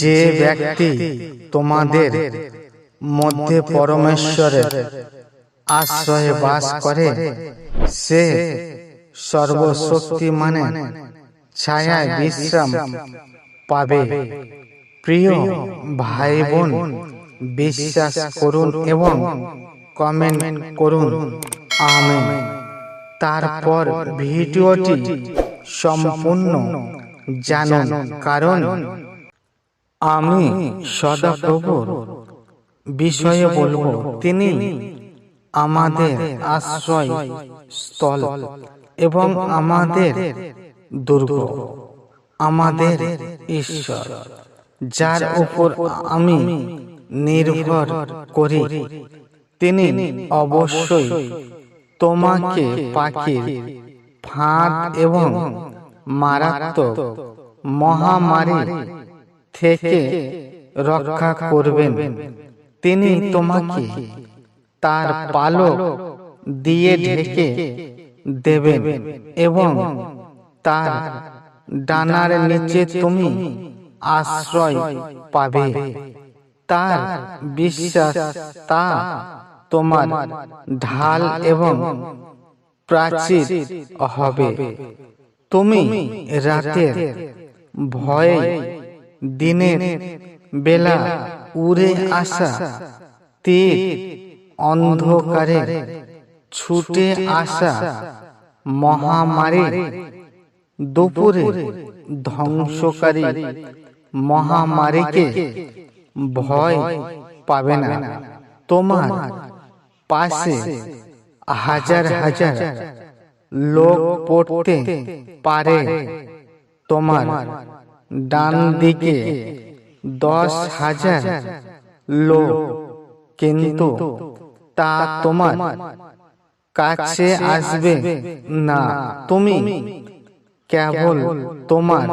যে ব্যক্তি তোমাদের মধ্যে পরমেশ্বরের আশ্রয়ে বাস করে, সে সর্বশক্তি মানে ছায়ায় বিশ্রাম পাবে। প্রিয় ভাই বোন বিশ্বাস করুন এবং কমেন্ট করুন। আমেন। তারপর ভিডিওটি সম্পূর্ণ জানুন, কারণ আমি সদাপ্রভুর বিষয়ে বলব। তিনি আমাদের আশ্রয় স্থল এবং আমাদের দুর্গ। আমাদের ঈশ্বর যার উপর আমি নির্ভর করি। তিনি অবশ্যই তোমাকে পাখির ফাঁদ এবং মারাত্মক মহামারী থেকে রক্ষা করবেন। তিনি তোমাকে তার পালক দিয়ে ঢেকে দেবেন এবং তার ডানার নিচে তুমি আশ্রয় পাবে। তার বিশ্বাস তা তোমার ঢাল এবং প্রাচীর হবে। তুমি রাতের ভয়ে দিনের বেলা উড়ে আসা তীর অন্ধকারে ছুটে আসা মহামারী দুপুরে ধ্বংসকারী মহামারীকে ভয় পাবে না। তোমার পাশে হাজার হাজার লোক পড়তে পারে তোমার ডান দিকে দশ হাজার লোক। কিন্তু তা তোমার কাছে আসবে না। তুমি কেবল তোমার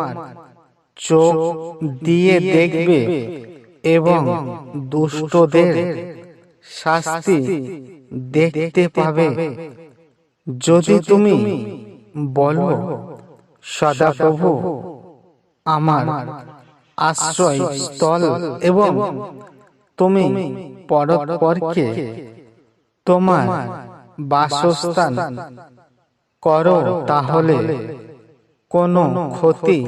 চোখ দিয়ে দেখবে এবং দুষ্টদের শাস্তি দেখতে পাবে। যদি তুমি বলো সদাপ্রভু আমার আশ্রয় স্থল এবং তুমি পরস্পরকে তোমার বাসস্থান করো তাহলে কোনো ক্ষতি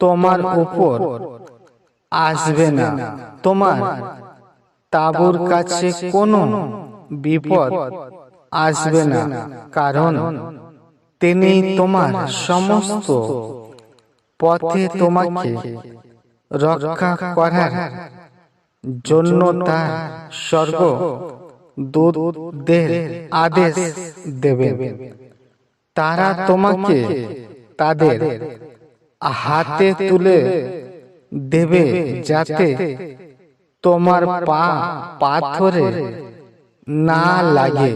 তোমার উপর আসবে না। তোমার তাবুর কাছে কোনো বিপদ আসবে না। কারণ তিনি তোমার সমস্ত পথে তোমাকে রক্ষা করার জন্য তার স্বর্গ দূতদের আদেশ দেবে তারা তোমাকে তাদের হাতে তুলে দেবে যাতে তোমার পা পাথরে না লাগে।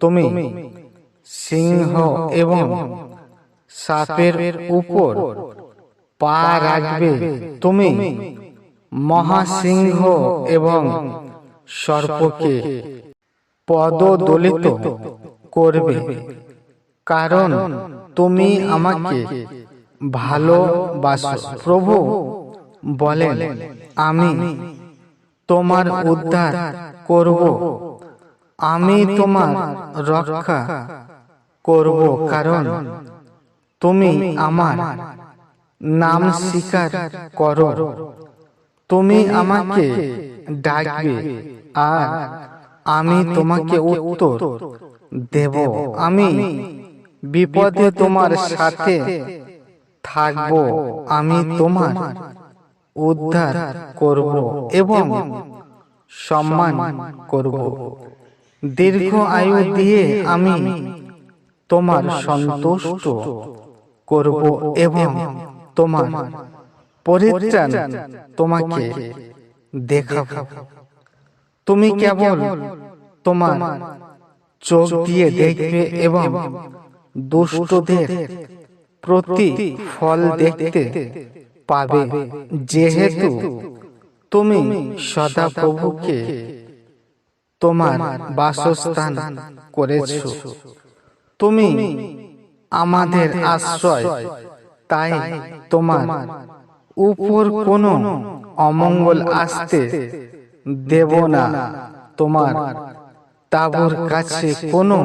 তুমি সিংহ এবং সাপের উপর পা রাখবে তুমি মহাসিংহ এবং সর্পকে পদদলিত করবে। কারণ তুমি আমাকে ভালোবাসো। প্রভু বলেন, আমি তোমার উদ্ধার করব। আমি তোমার রক্ষা করব। কারণ তুমি আমার নাম স্বীকার করো। তুমি আমাকে ডাকবে আর আমি তোমাকে উত্তর দেব। আমি বিপদে তোমার সাথে থাকব। আমি তোমার উদ্ধার করব এবং সম্মান করব। দীর্ঘ আয়ু দিয়ে আমি তোমার সন্তুষ্ট করব এবং তোমার পরিত্রাণ তোমাকে দেখাব। তুমি কেবল তোমার চোখ দিয়ে দেখবে এবং দুষ্টদের প্রতি ফল দেখতে পাবে। যেহেতু তুমি সদাপ্রভুকে তোমার বাসস্থান করেছ, তুমি আমাদের আশ্রয় তাই তোমার উপর কোনো অমঙ্গল আসতে দেব না তোমার তাবুর কাছে কোনো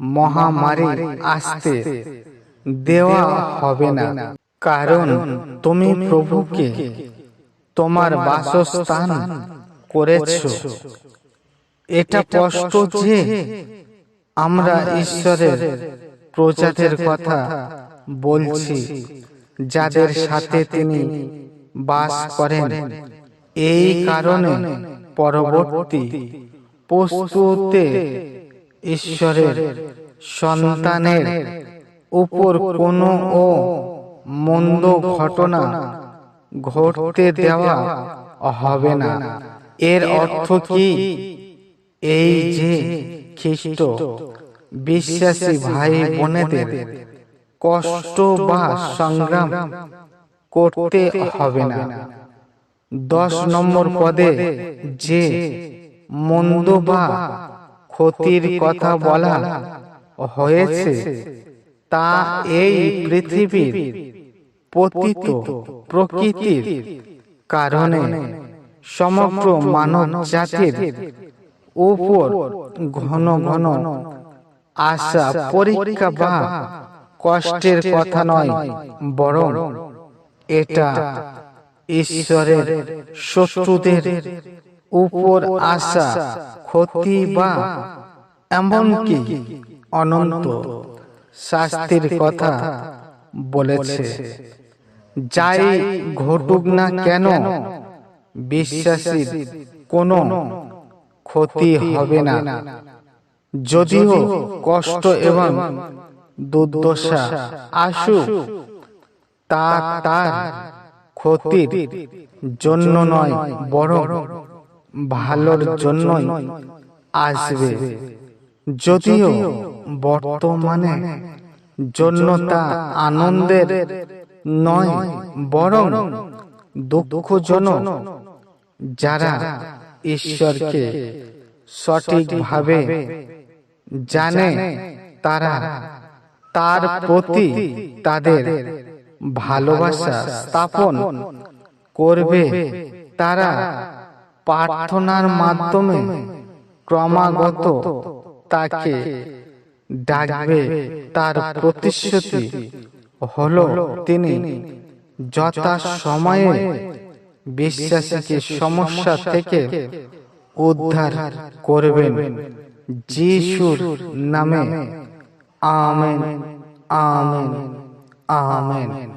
মহামারী আসতে দেওয়া হবে না। কারণ তুমি প্রভুকে তোমার বাসস্থান করেছ। এটা স্পষ্ট যে আমরা ঈশ্বরের প্রজাদের কথা বলছি যাদের সাথে তিনি বাস করেন। এই কারণে পরবর্তী প্রস্তুতে ঈশ্বরের সন্তানের উপর কোনো ও মন্দ ঘটনা ঘটতে দেওয়া হবে না। এর অর্থ কি? এই যে খ্রিস্ট বিশ্বাসী ভাই বোনেদের কষ্ট বা সংগ্রাম করতে হবে না। দশ নম্বর পদে যে মন্দ বা ক্ষতির কথা বলা হয়েছে, তা এই পৃথিবীর পতিত প্রকৃতির কারণে সমগ্র মানব জাতির উপর ঘন ঘন আশা পরীক্ষা বা কষ্টের কথা নয় বরং এটা ঈশ্বরের শত্রুদের উপর আশা ক্ষতি বা এমনকি অনন্ত শাস্তির কথা বলেছে। যাই ঘটুক না কেন বিশ্বাসীর কোনো ক্ষতি হবে না। যদিও কষ্ট এবং দুর্দশা আসুক তা তার ক্ষতির জন্য নয় বরং ভালোর জন্যই আসবে। যদিও বর্তমানে জন্য তা আনন্দের নয় বরং দুঃখজনক যারা ঈশ্বরকে সঠিকভাবে জানে তারা তার প্রতি তাদের ভালোবাসা স্থাপন করবে তারা প্রার্থনার মাধ্যমে ক্রমাগত তাকে ডাকবে। তার প্রতিশ্রুতি হলো তিনি যথা সময়ে বিশ্বাসীকে সমস্যা থেকে উদ্ধার করবেন। যিশুর নামে। আমেন। আমেন। আমেন।